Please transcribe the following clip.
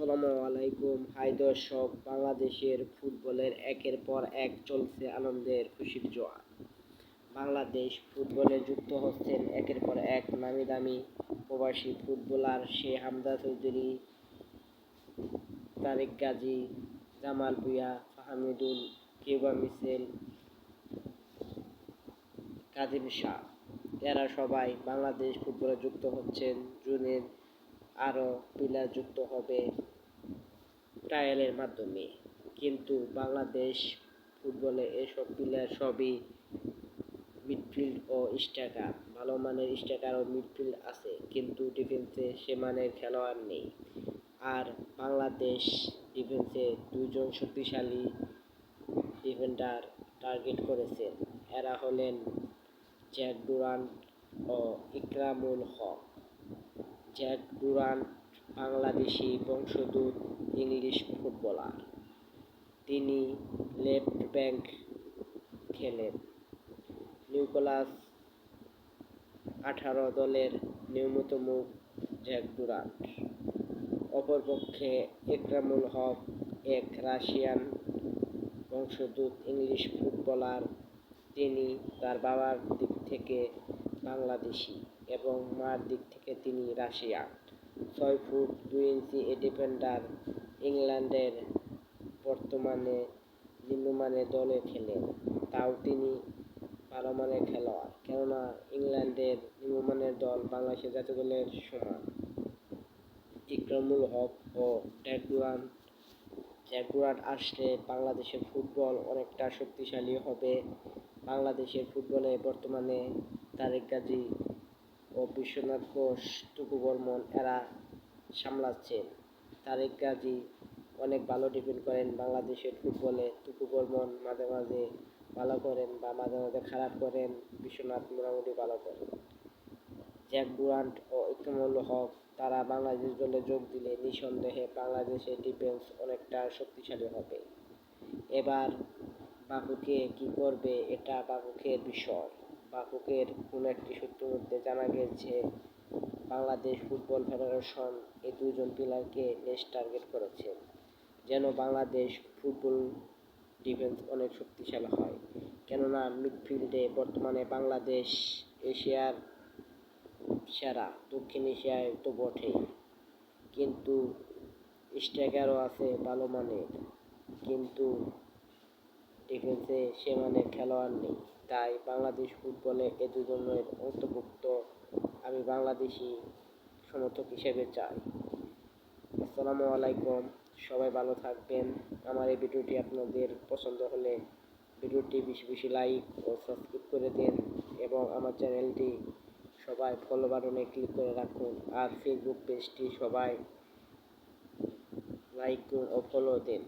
আসসালামু আলাইকুম। হাই দর্শক, বাংলাদেশের ফুটবলের একের পর এক চলছে আনন্দের খুশির জোয়ার। বাংলাদেশ ফুটবলে যুক্ত হচ্ছেন একের পর এক নামি দামি প্রবাসী ফুটবলার সে হামদা চৌধুরী, তারেক গাজী, জামাল ভুঁইয়া, ফাহামিদুল, কিউবা মিসেল কাজিম শাহ। এরা সবাই বাংলাদেশ ফুটবলে যুক্ত হচ্ছেন, জুনের আরও প্লেয়ার যুক্ত হবে। ট্রায়ালের মাধ্যমে। কিন্তু বাংলাদেশ ফুটবলে এসব প্লেয়ার সবই মিডফিল্ড ও স্ট্রাইকার ভালো মানের স্ট্রাইকার ও মিডফিল্ড আছে, কিন্তু ডিফেন্সে সে মানের খেলোয়াড় নেই। আর বাংলাদেশ ডিফেন্সে দুজন শক্তিশালী ডিফেন্ডার টার্গেট করেছেন এরা হলেন জ্যাক ডুরান্ট ও ইকরামুল হক। জ্যাক ডুরান্ট বাংলাদেশি বংশোদ্ভূত ইংলিশ ফুটবলার। তিনি লেফট ব্যাক খেলেন। নিউকলাস আঠারো দলের নিয়মিত মুখ জ্যাক ডুরান্ট অপরপক্ষে একরামুল হক এক রাশিয়ান বংশোদ্ভূত ইংলিশ ফুটবলার। তিনি তার বাবার দিক থেকে বাংলাদেশি এবং মার দিক থেকে তিনি রাশিয়ান। ছয় ফুট দুই ইঞ্চি এ ডিফেন্ডার ইংল্যান্ডের বর্তমানে নিম্নমানের দলে খেলেন তাও তিনি ভালো মানের খেলোয়াড়, কেননা ইংল্যান্ডের নিম্নমানের দল বাংলাদেশের জাতীয় দলের সমান। ইকরামুল হক ও ট্যাগুরান ট্যাগুরান আসলে বাংলাদেশের ফুটবল অনেকটা শক্তিশালী হবে। বাংলাদেশের ফুটবলে বর্তমানে তারেক গাজী বিশ্বনাথ ঘোষ, টুকু বর্মন এরা সামলাচ্ছেন। তারেক গাজী অনেক ভালো ডিফেন্ড করেন বাংলাদেশের ফুটবলে টুকু বর্মন মাঝে মাঝে ভালো করেন বা মাঝে মাঝে খারাপ করেন, বিশ্বনাথ মোটামুটি ভালো করেন। জ্যাক ডুরান্ট ও ইকরামুল হক, তারা বাংলাদেশ দলে যোগ দিলে নিঃসন্দেহে বাংলাদেশের ডিফেন্স অনেকটা শক্তিশালী হবে। এবার বাফুকে কি করবে, এটা বাফুকের বিষয়। বাফুকের কোন একটি সূত্র মধ্যে জানা গেছে বাংলাদেশ ফুটবল ফেডারেশন এই দুজন প্লেয়ারকে নেক্সট টার্গেট করেছে, যেন বাংলাদেশ ফুটবল ডিফেন্স অনেক শক্তিশালী হয়। কেননা, মিডফিল্ডে বর্তমানে বাংলাদেশ এশিয়ার সেরা, দক্ষিণ এশিয়ায় তো বটেই। কিন্তু স্ট্রাইকারও আছে ভালো মানের, কিন্তু ডিফেন্সে সে মানের খেলোয়াড় নেই। তাই বাংলাদেশ ফুটবলে এ দুজনের অন্তর্ভুক্ত। আমি বাংলাদেশি সমর্থক হিসেবে চাই। আসসালামু আলাইকুম, সবাই ভালো থাকবেন। আমার এই ভিডিওটি আপনাদের পছন্দ হলে ভিডিওটি বেশি বেশি লাইক ও সাবস্ক্রাইব করে দিন এবং আমার চ্যানেলটি সবাই ফলো বাটনে ক্লিক করে রাখুন আর ফেসবুক পেজটি সবাই লাইক ও ফলো দিন।